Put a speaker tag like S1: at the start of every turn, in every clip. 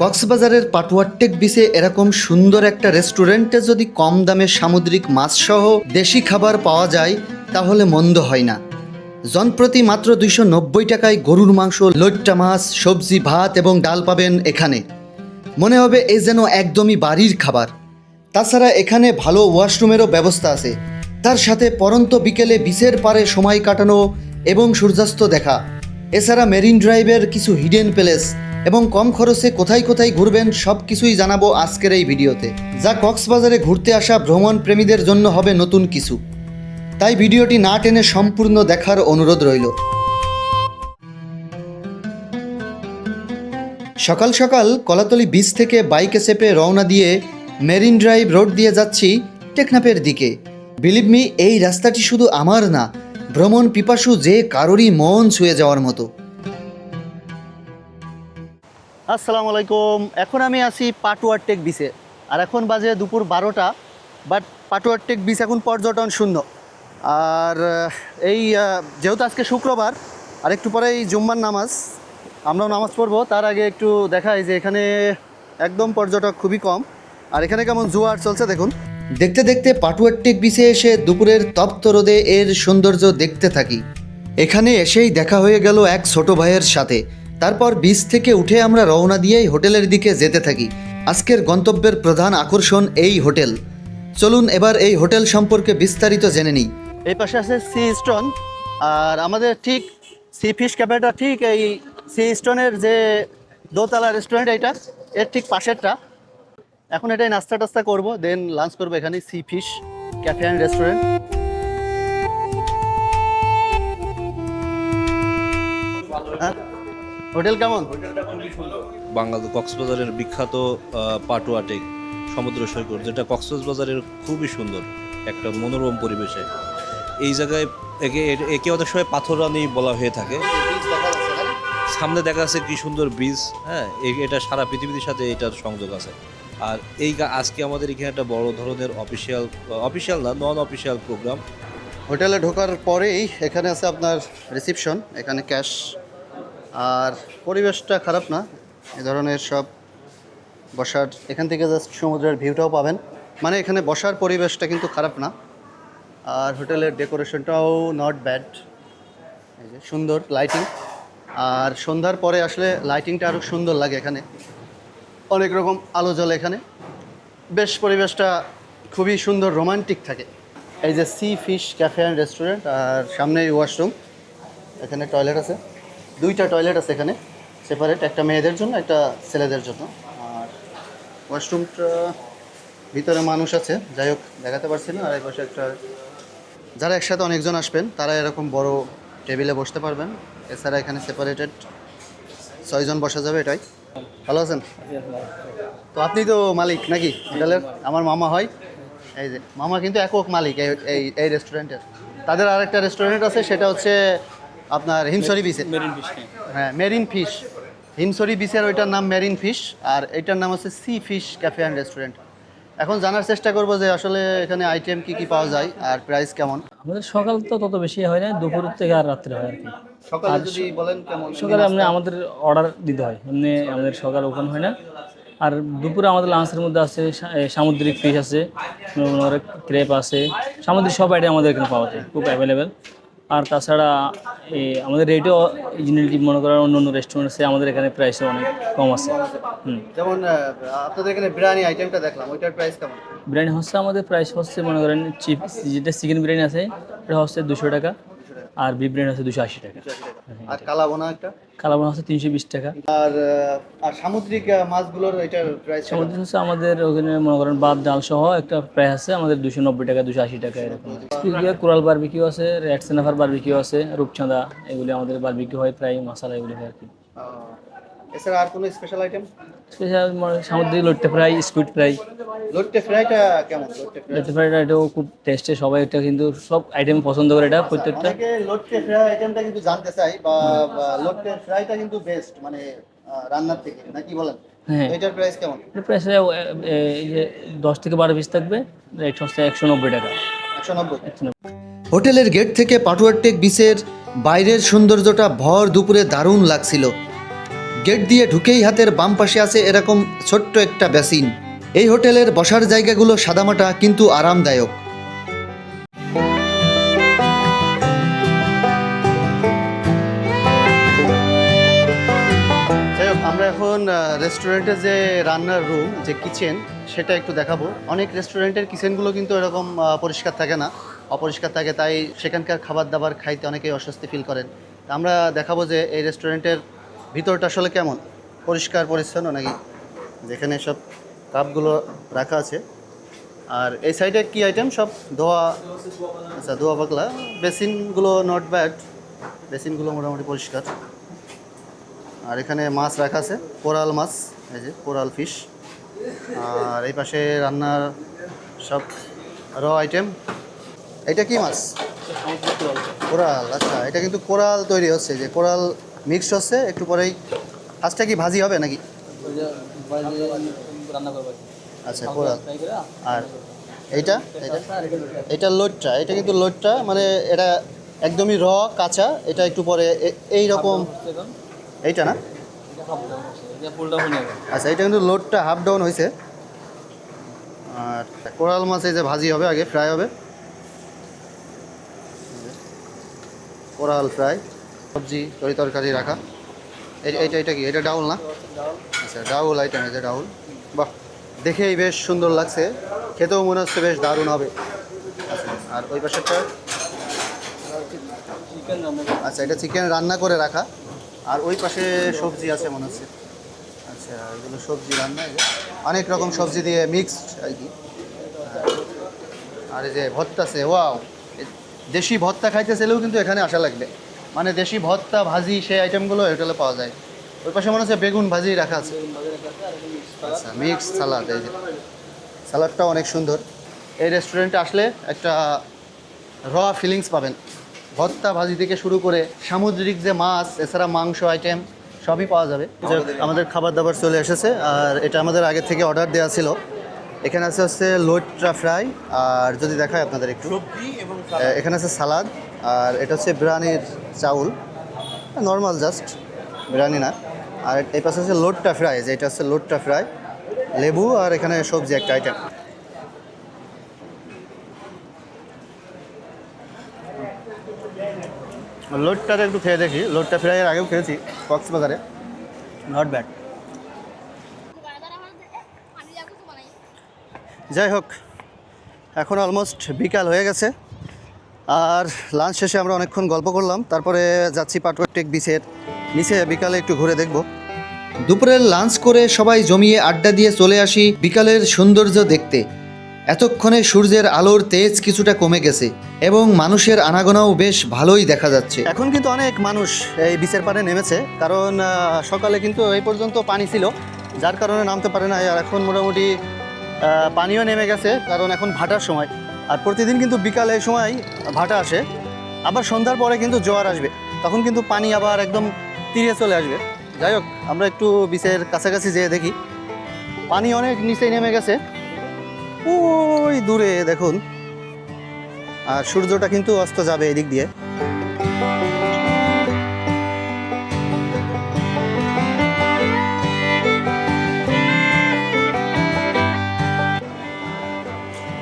S1: কক্সবাজারের পাটুয়ারটেক বিচে এরকম সুন্দর একটা রেস্টুরেন্টে যদি কম দামে সামুদ্রিক মাছসহ দেশি খাবার পাওয়া যায়, তাহলে মন্দ হয় না। জনপ্রতি মাত্র দুইশো নব্বই টাকায় গরুর মাংস, লইট্টা মাছ, সবজি, ভাত এবং ডাল পাবেন এখানে। মনে হবে এ যেন একদমই বাড়ির খাবার। তাছাড়া এখানে ভালো ওয়াশরুমেরও ব্যবস্থা আছে। তার সাথে পরন্ত বিকেলে বিচের পারে সময় কাটানো এবং সূর্যাস্ত দেখা। এছাড়া মেরিন ড্রাইভের কিছু হিডেন প্লেস এবং কম খরচে কোথায় কোথায় ঘুরবেন সব কিছুই জানাব আজকের এই ভিডিওতে। যা কক্সবাজারে ঘুরতে আসা ভ্রমণ প্রেমীদের জন্য হবে নতুন কিছু। তাই ভিডিওটি না টেনে সম্পূর্ণ দেখার অনুরোধ রইল। সকাল সকাল কলাতলি বিচ থেকে বাইকে চেপে রওনা দিয়ে মেরিন ড্রাইভ রোড দিয়ে যাচ্ছি টেকনাপের দিকে। বিলিভ মি এই রাস্তাটি শুধু আমার না, ভ্রমণ পিপাসু যে কারোরই মন ছুঁয়ে যাওয়ার মতো। আসসালামু আলাইকুম। এখন আমি আছি পাটুয়ারটেক বিচে। আর এখন বাজে দুপুর বারোটা, বাট পাটুয়ার টেক বিচ এখন পর্যটন শূন্য। আর এই যেহেতু আজকে শুক্রবার, আর একটু পরেই জুম্মার নামাজ, আমরাও নামাজ পড়ব। তার আগে একটু দেখাই যে এখানে একদম পর্যটক খুবই কম। আর এখানে কেমন জোয়ার চলছে দেখুন। দেখতে দেখতে পাটুয়ার টেক বিচে এসে দুপুরের তপ্ত রোদে এর সৌন্দর্য দেখতে থাকি। এখানে এসেই দেখা হয়ে গেল এক ছোট ভাইয়ের সাথে। তারপর বিচ থেকে উঠে আমরা রওনা দিয়েই হোটেলের দিকে যেতে থাকি। আজকের গন্তব্যের প্রধান আকর্ষণ এই হোটেল। চলুন এবার এই হোটেল সম্পর্কে বিস্তারিত জেনে নিই। এই পাশে আছে সি স্টোন, আর আমাদের ঠিক সি ফিশ ক্যাফেটা ঠিক এই সি স্টোনের যে দোতলা রেস্টুরেন্ট এইটা, এর ঠিক পাশেরটা। এখন এটাই নাস্তা টাস্তা করব, দেন লাঞ্চ করব এখানে sea fish cafe and restaurant. হ্যাঁ? হোটেল কেমন?
S2: বাংলাদেশ কক্সবাজারের বিখ্যাত আহ, পাটুয়া টেক সমুদ্র সৈকত যেটা কক্সবাজারের খুবই সুন্দর একটা মনোরম পরিবেশে। এই জায়গায় একে একে অনেক সময় পাথররানি বলা হয়ে থাকে। সামনে দেখা যাচ্ছে কি সুন্দর ব্রিজ হ্যাঁ এটা সারা পৃথিবীর সাথে এটার সংযোগ আছে। আর এই আজকে আমাদের এখানে একটা বড় ধরনের অফিসিয়াল অফিসিয়াল না নন অফিসিয়াল প্রোগ্রাম
S1: হোটেলে ঢোকার পরেই এখানে আছে আপনার রিসিপশন এখানে ক্যাশ আর পরিবেশটা খারাপ না, এ ধরনের সব বসার, এখান থেকে জাস্ট সমুদ্রের ভিউটাও পাবেন। মানে এখানে বসার পরিবেশটা কিন্তু খারাপ না, আর হোটেলের ডেকোরেশনটাও নট ব্যাড এই যে সুন্দর লাইটিং আর সন্ধ্যার পরে আসলে লাইটিংটা আরও সুন্দর লাগে এখানে। অনেক রকম আলো জ্বলে এখানে। বেশ পরিবেশটা খুবই সুন্দর রোমান্টিক থাকে। এই যে sea fish cafe and restaurant আর সামনেই ওয়াশরুম এখানে টয়লেট আছে। দুইটা টয়লেট আছে এখানে সেপারেট একটা মেয়েদের জন্য, একটা ছেলেদের জন্য। আর ওয়াশরুমটা ভিতরে মানুষ আছে, যাই হোক, দেখাতে পারছি না, আর এই পাশে একটা যারা একসাথে অনেকজন আসবেন, তারা এরকম বড় টেবিলে বসতে পারবেন। এছাড়া এখানে সেপারেটেড ছয়জন বসা যাবে এটাই। ভালো আছেন? তো আপনি তো মালিক নাকি হোটেলের? আমার মামা হয়। এই যে, মামা কিন্তু একক মালিক এই এই রেস্টুরেন্টের তাদের আরেকটা রেস্টুরেন্ট আছে, সেটা হচ্ছে আপনার হিমসরি বিচে।
S3: মেরিন ফিশ
S1: হ্যাঁ। Marine fish. হিমসরি বিচের ওইটার নাম মেরিন ফিশ আর এটার নাম হচ্ছে sea fish cafe and restaurant. এখন জানার চেষ্টা করব যে আসলে এখানে আইটেম কি কি পাওয়া যায় আর প্রাইস কেমন।
S3: আমাদের সকাল তো তত বেশি হয় না দুপুর থেকে আর রাত্রে হয় আর কি।
S1: সকালে যদি বলেন কেমন
S3: সকালে আপনি আমাদের অর্ডার দিতে হয় এমনি আমাদের সকাল ওপেন হয় না। আর দুপুরে আমাদের লাঞ্চের মধ্যে আছে সামুদ্রিক ফিশ আছে ক্রেপ আছে। সামুদ্রিক সব আইটেম আমাদের এখানে পাওয়া যায় খুব অ্যাভেলেবেল আর তাছাড়া এই আমাদের রেটও ইউনিটি মনে করেন অন্য অন্য রেস্টুরেন্ট আমাদের এখানে প্রাইসও অনেক কম আছে।
S1: যেমন আপনাদের এখানে বিরিয়ানি আইটেমটা দেখলাম ওইটার প্রাইস কেমন?
S3: বিরিয়ানি হচ্ছে আমাদের প্রাইস হচ্ছে মনে করেন চিপ যেটা চিকেন বিরিয়ানি আছে এটা হচ্ছে দুশো টাকা। আর বিব্রেন আছে দুশো আশি টাকা।
S1: আর কালাবোনা একটা?
S3: কালাবোনা আছে তিনশো বিশ টাকা।
S1: আর আর সামুদ্রিক মাছগুলোর এটার প্রাইস
S3: সামুদ্রিক হচ্ছে আমাদের ওখানে মনে করেন বাদ ডাল সহ একটা প্রাইস আছে আমাদের দুশো নব্বই টাকা দুশো আশি টাকা এরকম। কোরাল বারবিকিউ আছে রেড সেনাফার বারবিকিউ আছে রূপচাঁদা এগুলি আমাদের বারবিকিউ হয় প্রায় মশলা এগুলি হয় আর কি।
S1: এছাড়া আর কোনো স্পেশাল আইটেম
S3: স্পেশাল সামুদ্রিক লট্টে ফ্রাই স্কুইড ফ্রাই
S1: লোট্টে ফ্রাইটা কেমন? লোট্টে
S3: ফ্রাইটা এটাও খুব টেস্টে সবাই এটা কিন্তু সব আইটেম পছন্দ করে এটা প্রত্যেকটা।
S1: লোট্টে ফ্রাই আইটেমটা কিন্তু জানতে চাই বা লোট্টে ফ্রাইটা কিন্তু বেস্ট মানে রান্নার থেকে নাকি বলেন?
S3: হ্যাঁ।
S1: এটার প্রাইস কেমন?
S3: প্রাইস এই যে দশ থেকে বারো পিস থাকবে রেট হচ্ছে একশো নব্বই টাকা।
S1: একশো নব্বই। হোটেলের গেট থেকে পাটুয়ারটেক বিচের বাইরের সৌন্দর্যটা ভর দুপুরে দারুণ লাগছিল। গেট দিয়ে ঢুকেই হাতের বাম পাশে আছে এরকম ছোট্ট একটা বেসিন। এই হোটেলের বসার জায়গাগুলো সাদামাটা, কিন্তু আরামদায়ক। আমরা এখন রেস্টুরেন্টের যে রান্নার রুম যে কিচেন সেটা একটু দেখাবো। অনেক রেস্টুরেন্টের কিচেনগুলো কিন্তু এরকম পরিষ্কার থাকে না। অপরিষ্কার থাকে, তাই সেখানকার খাবার দাবার খাইতে অনেকেই অস্বস্তি ফিল করেন। আমরা দেখাবো যে এই রেস্টুরেন্টের ভিতরটা আসলে কেমন? পরিষ্কার পরিচ্ছন্ন নাকি? যেখানে সব কাপগুলো রাখা আছে। আর এই সাইডে কি আইটেম সব ধোয়া আচ্ছা ধোয়া পাকলা। বেসিনগুলো নট ব্যাড বেসিনগুলো মোটামুটি পরিষ্কার। আর এখানে মাছ রাখা আছে। কোরাল মাছ এই যে কোরাল ফিশ। আর এই পাশে রান্নার সব র আইটেম এটা কি মাছ? কোরাল আচ্ছা। এটা কিন্তু কোরাল তৈরি হচ্ছে। যে কোরাল মিক্সড হচ্ছে, একটু পরেই ফার্স্টটা কি ভাজি হবে নাকি? আচ্ছা আর এইটা? এটা লোডটা এটা কিন্তু লোটটা মানে এটা একদমই র, কাঁচা, এটা একটু পরে এই রকম এইটা না? আচ্ছা এটা কিন্তু লোডটা হাফ ডাউন হয়েছে আর কোরাল মাছ এই যে ভাজি হবে, আগে ফ্রাই হবে। Coral fry. সবজি তরি তরকারি রাখা। এই এইটা এটা কি? এটা ডাউল না? আচ্ছা ডাউল আইটেম এটা, ডাউল। বাহ, দেখেই বেশ সুন্দর লাগছে। খেতেও মনে হচ্ছে বেশ দারুণ হবে। আচ্ছা আর ওই পাশেরটা? আচ্ছা এটা চিকেন রান্না করে রাখা। আর ওই পাশে সবজি আছে মনে হচ্ছে। আচ্ছা এগুলো সবজি রান্না অনেক রকম সবজি দিয়ে মিক্সড আর কি। আর এই যে ভর্তা আছে ওয়াও দেশি ভর্তা খাইতে চাইলেও কিন্তু এখানে আসা লাগবে। মানে দেশি ভর্তা ভাজি সেই আইটেমগুলো হোটেলে পাওয়া যায়। ওই পাশে মনে হচ্ছে বেগুন ভাজি রাখা আছে। আচ্ছা মিক্স সালাদ এই যে। সালাদটাও অনেক সুন্দর। এই রেস্টুরেন্টে আসলে একটা র ফিলিংস পাবেন। ভর্তা ভাজি থেকে শুরু করে সামুদ্রিক যে মাছ এছাড়া মাংস আইটেম সবই পাওয়া যাবে। আমাদের খাবার দাবার চলে এসেছে আর এটা আমাদের আগে থেকে অর্ডার দেওয়া ছিল। এখানে আছে হচ্ছে লোটটা ফ্রাই আর যদি দেখায় আপনাদের একটু। এখানে আছে সালাদ আর এটা হচ্ছে বিরিয়ানির চাউল। নর্মাল জাস্ট বিরিয়ানি না। আর এই পাশে হচ্ছে লোটটা ফ্রাই যে এটা হচ্ছে লোটটা ফ্রাই। লেবু আর এখানে সবজি একটা আইটেম লোডটাটা একটু খেয়ে দেখি। লোডটা ফ্রাইয়ের আগেও খেয়েছি কক্সবাজারে। নট ব্যাড যাই হোক, এখন অলমোস্ট বিকাল হয়ে গেছে। আর লাঞ্চ শেষে আমরা অনেকক্ষণ গল্প করলাম, তারপরে যাচ্ছি পাটওয়াটেক বিচের নিচে বিকালে একটু ঘুরে দেখব। দুপুরের লাঞ্চ করে সবাই জমিয়ে আড্ডা দিয়ে চলে আসি বিকালের সৌন্দর্য দেখতে। এতক্ষণে সূর্যের আলোর তেজ কিছুটা কমে গেছে এবং মানুষের আনাগোনাও বেশ ভালোই দেখা যাচ্ছে। এখন কিন্তু অনেক মানুষ এই বিচের পাড়ে নেমেছে, কারণ সকালে কিন্তু এই পর্যন্ত পানি ছিল, যার কারণে নামতে পারে না আর এখন মোটামুটি পানিও নেমে গেছে, কারণ এখন ভাটার সময়। আর প্রতিদিন কিন্তু বিকালে এই সময় ভাটা আসে। আবার সন্ধ্যার পরে কিন্তু জোয়ার আসবে। তখন কিন্তু পানি আবার একদম তীরে চলে আসবে। যাই হোক, আমরা একটু বিচের কাছাকাছি যেয়ে দেখি। পানি অনেক নিচে নেমে গেছে। ওই দূরে, দেখুন। আর সূর্যটা কিন্তু অস্ত যাবে এদিক দিয়ে।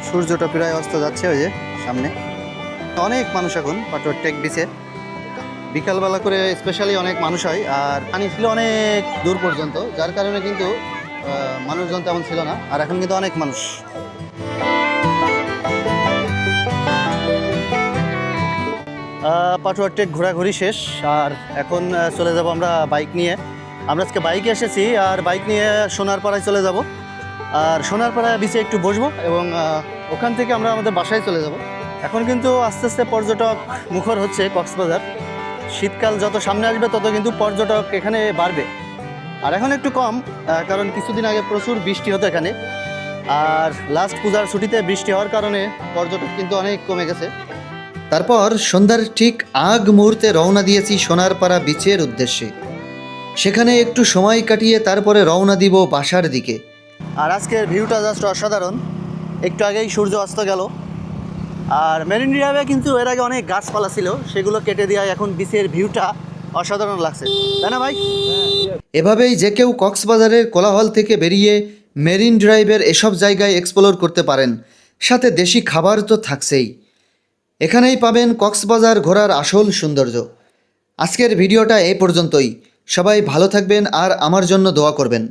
S1: সূর্যটা প্রায় অস্ত যাচ্ছে ওই যে সামনে। অনেক মানুষ এখন পাটোয়ার টেক বিচে বিকালবেলা করে স্পেশালি অনেক মানুষ হয়, আর পানি ছিল অনেক দূর পর্যন্ত, যার কারণে কিন্তু মানুষজন তেমন ছিল না, আর এখন কিন্তু অনেক মানুষ। পাটুয়ার টেক ঘোরাঘুরি শেষ, আর এখন চলে যাব আমরা বাইক নিয়ে। আমরা আজকে বাইকে এসেছি, আর বাইক নিয়ে সোনারপাড়ায় চলে যাব। আর সোনারপাড়া বিচে একটু বসবো এবং ওখান থেকে আমরা আমাদের বাসায় চলে যাব। এখন কিন্তু আস্তে আস্তে পর্যটক মুখর হচ্ছে কক্সবাজার। শীতকাল যত সামনে আসবে, তত কিন্তু পর্যটক এখানে বাড়বে। আর এখন একটু কম কারণ কিছুদিন আগে প্রচুর বৃষ্টি হতো এখানে। আর লাস্ট পূজার ছুটিতে বৃষ্টি হওয়ার কারণে পর্যটক কিন্তু অনেক কমে গেছে। তারপর সন্ধ্যার ঠিক আগ মুহূর্তে রওনা দিয়েছি সোনারপাড়া বিচের উদ্দেশ্যে। সেখানে একটু সময় কাটিয়ে তারপরে রওনা দিব বাসার দিকে। আর আজকের ভিউটা জাস্ট অসাধারণ। একটু আগেই সূর্য অস্ত গেল। আর মেরিন ড্রাইভে কিন্তু এর আগে অনেক গাছপালা ছিল, সেগুলো কেটে দেওয়ায় এখন বিচের ভিউটা অসাধারণ লাগছে। তাই না, ভাই? এভাবেই যে কেউ কক্সবাজারের কোলাহল থেকে বেরিয়ে মেরিন ড্রাইভের এসব জায়গায় এক্সপ্লোর করতে পারেন। সাথে দেশি খাবার তো থাকছেই। এখানেই পাবেন কক্সবাজার ঘোরার আসল সৌন্দর্য। আজকের ভিডিওটা এই পর্যন্তই। সবাই ভালো থাকবেন আর আমার জন্য দোয়া করবেন।